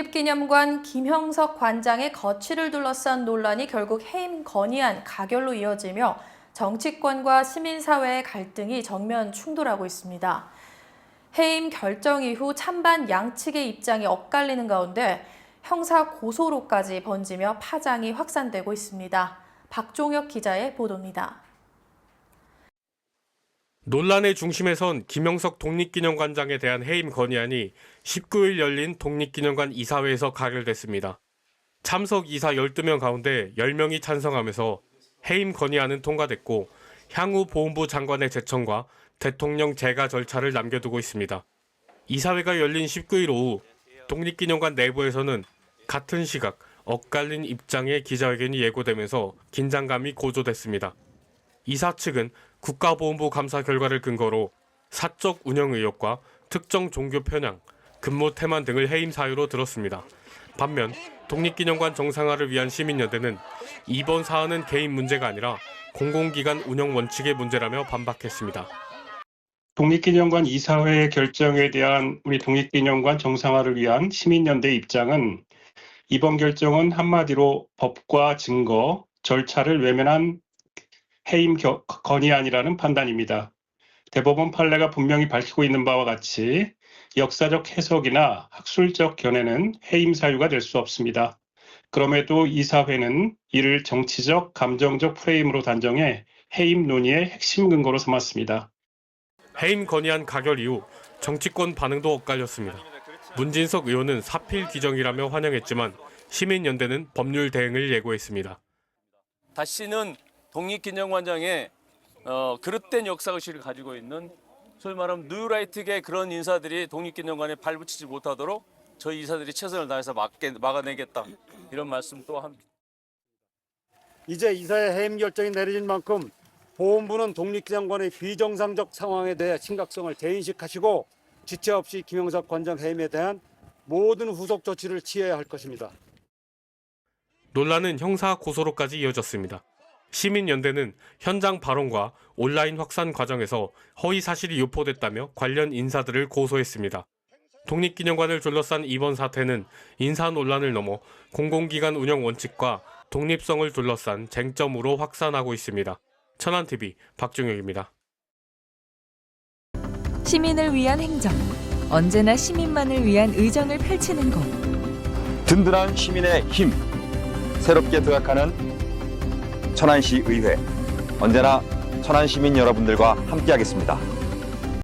독립기념관 김형석 관장의 거취를 둘러싼 논란이 결국 해임 건의안 가결로 이어지며 정치권과 시민사회의 갈등이 정면 충돌하고 있습니다. 해임 결정 이후 찬반 양측의 입장이 엇갈리는 가운데 형사 고소로까지 번지며 파장이 확산되고 있습니다. 박종혁 기자의 보도입니다. 논란의 중심에선 김영석 독립기념관장에 대한 해임 건의안이 19일 열린 독립기념관 이사회에서 가결됐습니다. 참석 이사 12명 가운데 10명이 찬성하면서 해임 건의안은 통과됐고 향후 보훈부 장관의 제청과 대통령 재가 절차를 남겨두고 있습니다. 이사회가 열린 19일 오후 독립기념관 내부에서는 같은 시각 엇갈린 입장의 기자회견이 예고되면서 긴장감이 고조됐습니다. 이사 측은 국가보훈부 감사 결과를 근거로 사적 운영 의혹과 특정 종교 편향, 근무 태만 등을 해임 사유로 들었습니다. 반면 독립기념관 정상화를 위한 시민연대는 이번 사안은 개인 문제가 아니라 공공기관 운영 원칙의 문제라며 반박했습니다. 독립기념관 이사회의 결정에 대한 우리 독립기념관 정상화를 위한 시민연대 입장은 이번 결정은 한마디로 법과 증거, 절차를 외면한 해임 겨- 건의 안이라는 판단입니다. 대법원 판례가 분명히 밝히고 있는 바와 같이 역사적 해석이나 학술적 견해는 해임 사유가 될 수 없습니다. 그럼에도 이 사회는 이를 정치적, 감정적 프레임으로 단정해 해임 논의의 핵심 근거로 삼았습니다. 해임 건의안 가결 이후 정치권 반응도 엇갈렸습니다. 문진석 의원은 사필 규정이라며 환영했지만 시민연대는 법률 대응을 예고했습니다. 다시는 독립기념관장의 어, 그릇된 역사의식을 가지고 있는 소위 말하면 뉴라이트계 그런 인사들이 독립기념관에 발붙이지 못하도록 저희 이사들이 최선을 다해서 막게, 막아내겠다 이런 말씀 또 합니다. 이제 이사의 해임 결정이 내려진 만큼 보훈부는 독립기념관의 비정상적 상황에 대해 심각성을 재인식하시고 지체 없이 김영석 관장 해임에 대한 모든 후속 조치를 취해야 할 것입니다. 논란은 형사 고소로까지 이어졌습니다. 시민연대는 현장 발언과 온라인 확산 과정에서 허위 사실이 유포됐다며 관련 인사들을 고소했습니다. 독립기념관을 둘러싼 이번 사태는 인사 논란을 넘어 공공기관 운영 원칙과 독립성을 둘러싼 쟁점으로 확산하고 있습니다. 천안TV 박중혁입니다. 시민을 위한 행정, 언제나 시민만을 위한 의정을 펼치는 곳. 든든한 시민의 힘 새롭게 도약하는 천안시 의회 언제나 천안 시민 여러분들과 함께하겠습니다.